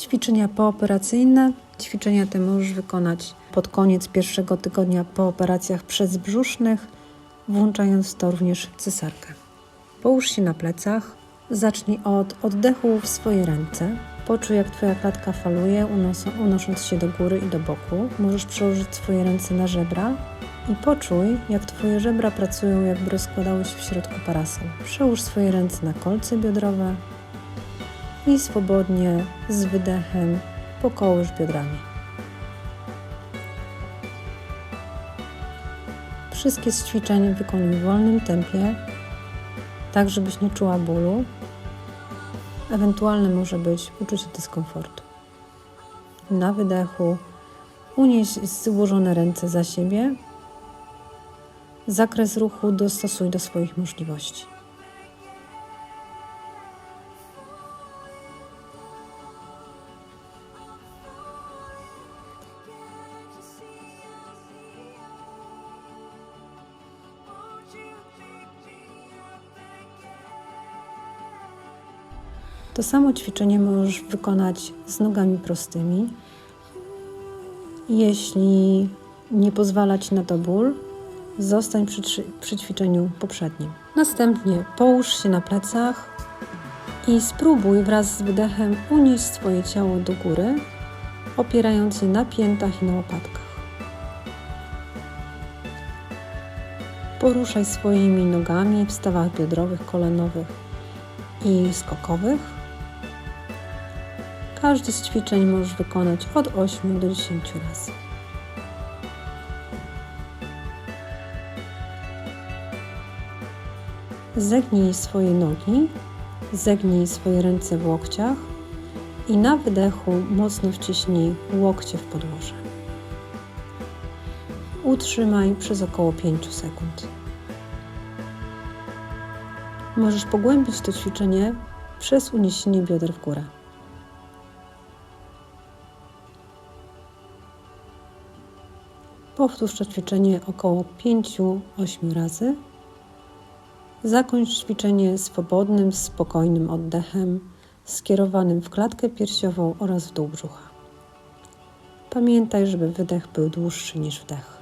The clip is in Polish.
Ćwiczenia pooperacyjne. Ćwiczenia te możesz wykonać pod koniec pierwszego tygodnia po operacjach przedbrzusznych, włączając w to również cesarkę. Połóż się na plecach. Zacznij od oddechu w swoje ręce. Poczuj, jak Twoja klatka faluje, unos- unosząc się do góry i do boku. Możesz przełożyć swoje ręce na żebra i poczuj, jak Twoje żebra pracują, jakby rozkładały się w środku parasol. Przełóż swoje ręce na kolce biodrowe i swobodnie z wydechem pokołysz biodrami. Wszystkie z wykonuj w wolnym tempie, tak żebyś nie czuła bólu. Ewentualne może być uczucie dyskomfortu. Na wydechu unieś złożone ręce za siebie. Zakres ruchu dostosuj do swoich możliwości. To samo ćwiczenie możesz wykonać z nogami prostymi. Jeśli nie pozwala Ci na to ból, zostań przy, przy ćwiczeniu poprzednim. Następnie połóż się na plecach i spróbuj wraz z wydechem unieść swoje ciało do góry, opierając je na piętach i na łopatkach. Poruszaj swoimi nogami w stawach biodrowych, kolanowych i skokowych. Każde z ćwiczeń możesz wykonać od 8 do 10 razy. Zegnij swoje nogi, zegnij swoje ręce w łokciach i na wydechu mocno wciśnij łokcie w podłoże. Utrzymaj przez około 5 sekund. Możesz pogłębić to ćwiczenie przez uniesienie bioder w górę. Powtórz to ćwiczenie około 5-8 razy. Zakończ ćwiczenie swobodnym, spokojnym oddechem skierowanym w klatkę piersiową oraz w dół brzucha. Pamiętaj, żeby wydech był dłuższy niż wdech.